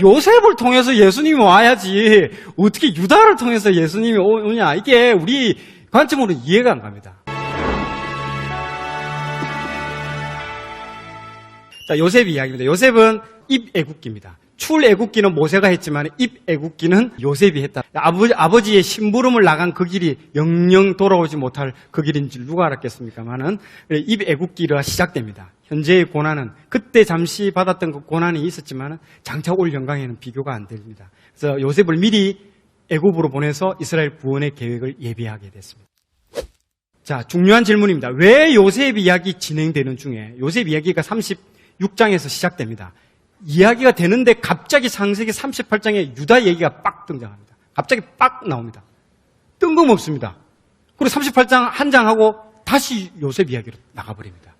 요셉을 통해서 예수님이 와야지 어떻게 유다를 통해서 예수님이 오- 오냐 이게 우리 관점으로 이해가 안 갑니다. 자 요셉 이야기입니다. 요셉은 입애국기입니다. 출애국기는 모세가 했지만 입애국기는 요셉이 했다. 아버지, 아버지의 심부름을 나간 그 길이 영영 돌아오지 못할 그 길인 줄 누가 알았겠습니까만은 입애국기가 시작됩니다. 현재의 고난은 그때 잠시 받았던 그 고난이 있었지만 장차 올 영광에는 비교가 안 됩니다. 그래서 요셉을 미리 애굽으로 보내서 이스라엘 구원의 계획을 예비하게 됐습니다. 자, 중요한 질문입니다. 왜 요셉 이야기 진행되는 중에 요셉 이야기가 36장에서 시작됩니다. 이야기가 되는데 갑자기 창세기 38장에 유다 얘기가 빡 등장합니다. 갑자기 빡 나옵니다. 뜬금없습니다. 그리고 38장 한 장 하고 다시 요셉 이야기로 나가버립니다.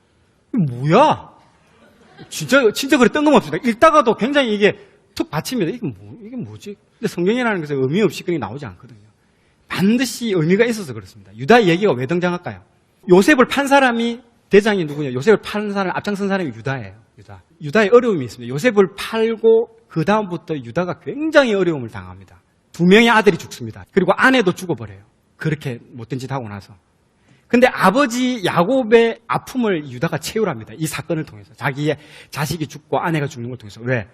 뭐야? 진짜, 진짜 그래 뜬금없습니다. 읽다가도 굉장히 이게 툭 받칩니다. 이게 뭐, 이게 뭐지? 근데 성경이라는 것은 의미 없이 그냥 나오지 않거든요. 반드시 의미가 있어서 그렇습니다. 유다 얘기가 왜 등장할까요? 요셉을 판 사람이 대장이 누구냐? 요셉을 판 사람, 앞장선 사람이 유다예요. 유다. 유다의 어려움이 있습니다. 요셉을 팔고 그 다음부터 유다가 굉장히 어려움을 당합니다. 두 명의 아들이 죽습니다. 그리고 아내도 죽어버려요. 그렇게 못된 짓 하고 나서. 근데 아버지 야곱의 아픔을 유다가 채우랍니다. 이 사건을 통해서. 자기의 자식이 죽고 아내가 죽는 걸 통해서. 왜?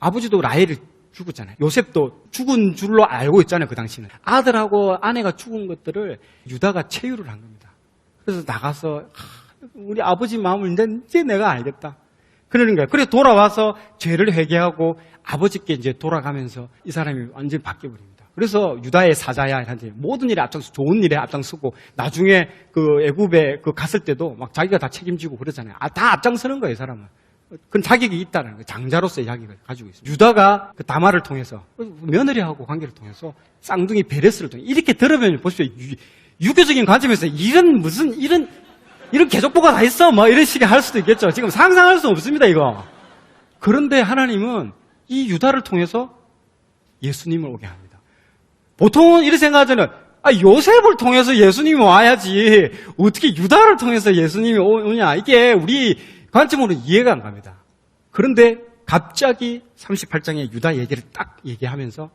아버지도 라헬을 죽었잖아요. 요셉도 죽은 줄로 알고 있잖아요. 그 당시는. 아들하고 아내가 죽은 것들을 유다가 체유를 한 겁니다. 그래서 나가서 하, 우리 아버지 마음을 이제, 내가 알겠다. 그러는 거예요. 그래서 돌아와서 죄를 회개하고 아버지께 이제 돌아가면서 이 사람이 완전히 바뀌어버립니다. 그래서 유다의 사자야한테 모든 일에 앞장서 좋은 일에 앞장서고 나중에 그 애굽에 그 갔을 때도 막 자기가 다 책임지고 그러잖아요. 아, 다 앞장서는 거예요, 이 사람은. 그건 자격이 있다는 거예요. 장자로서의 자격을 가지고 있어요. 유다가 그 다마를 통해서 며느리하고 관계를 통해서 쌍둥이 베레스를 통해 이렇게 들으면 보십시오. 유, 유교적인 관점에서 이런 무슨 이런 이런 개족보가 다 있어 뭐 이런 식의 할 수도 있겠죠. 지금 상상할 수 없습니다 이거. 그런데 하나님은 이 유다를 통해서 예수님을 오게 합니다. 보통은 이렇게 생각하잖아요. 아, 요셉을 통해서 예수님이 와야지. 어떻게 유다를 통해서 예수님이 오- 오냐. 이게 우리 관점으로 이해가 안 갑니다. 그런데 갑자기 38장에 유다 얘기를 딱 얘기하면서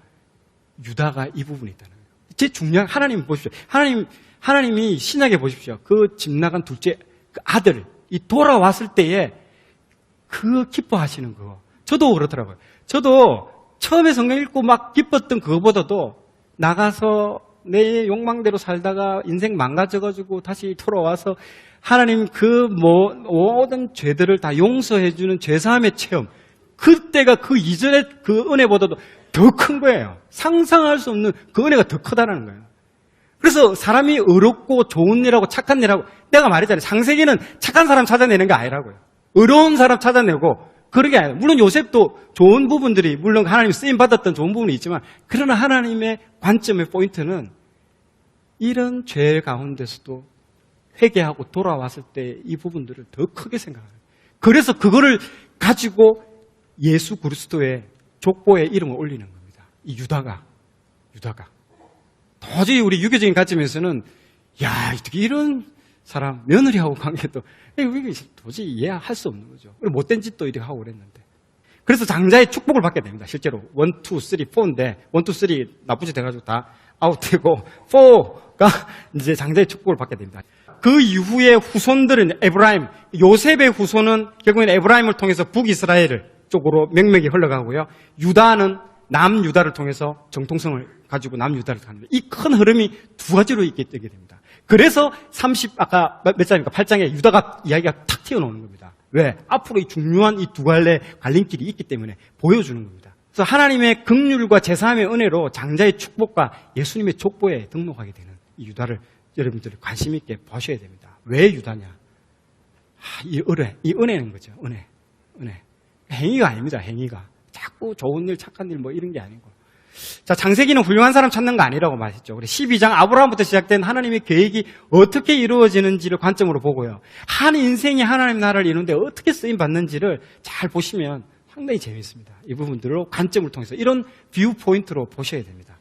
유다가 이 부분이 있다는 거예요. 제 중요한 하나님 보십시오. 하나님 하나님이 신약에 보십시오. 그 집 나간 둘째 그 아들 이 돌아왔을 때에 그 기뻐하시는 거. 저도 그렇더라고요. 저도 처음에 성경 읽고 막 기뻤던 그거보다도 나가서 내 욕망대로 살다가 인생 망가져가지고 다시 돌아와서 하나님 그 뭐, 모든 죄들을 다 용서해주는 죄사함의 체험. 그때가 그 이전의 그 은혜보다도 더 큰 거예요. 상상할 수 없는 그 은혜가 더 크다는 거예요. 그래서 사람이 의롭고 좋은 일하고 착한 일하고 내가 말했잖아요. 창세기는 착한 사람 찾아내는 게 아니라고요. 의로운 사람 찾아내고 그러게 아니에요. 물론 요셉도 좋은 부분들이 물론 하나님 쓰임 받았던 좋은 부분이 있지만 그러나 하나님의 관점의 포인트는 이런 죄 가운데서도 회개하고 돌아왔을 때 이 부분들을 더 크게 생각해요. 그래서 그거를 가지고 예수 그리스도의 족보의 이름을 올리는 겁니다. 이 유다가 유다가 도저히 우리 유교적인 관점에서는 야 어떻게 이런 사람 며느리하고 관계도 도저히 이해할 수 없는 거죠. 못된 짓도 이렇게 하고 그랬는데 그래서 장자의 축복을 받게 됩니다. 실제로 1, 2, 3, 4인데 1, 2, 3 나쁘지 돼가지고 다 아웃되고 4가 이제 장자의 축복을 받게 됩니다. 그 이후에 후손들은 에브라임, 요셉의 후손은 결국엔 에브라임을 통해서 북이스라엘 쪽으로 명맥이 흘러가고요. 유다는 남유다를 통해서 정통성을 가지고 남유다를 가는 이 큰 흐름이 두 가지로 있게 되게 됩니다. 그래서 30 아까 몇 장입니까? 8장에 유다가 이야기가 탁 튀어나오는 겁니다. 왜? 앞으로 이 중요한 이 두 갈래 갈림길이 있기 때문에 보여주는 겁니다. 그래서 하나님의 긍휼과 제사함의 은혜로 장자의 축복과 예수님의 족보에 등록하게 되는 이 유다를 여러분들이 관심 있게 보셔야 됩니다. 왜 유다냐? 아, 이 은혜, 이 은혜는 거죠. 은혜, 은혜. 행위가 아닙니다. 행위가. 자꾸 좋은 일, 착한 일 뭐 이런 게 아니고. 자, 장세기는 훌륭한 사람 찾는 거 아니라고 말했죠. 우리 12장 아브라함부터 시작된 하나님의 계획이 어떻게 이루어지는지를 관점으로 보고요. 한 인생이 하나님 나라를 이루는데 어떻게 쓰임 받는지를 잘 보시면 상당히 재밌습니다. 이 부분들로 관점을 통해서 이런 뷰 포인트로 보셔야 됩니다.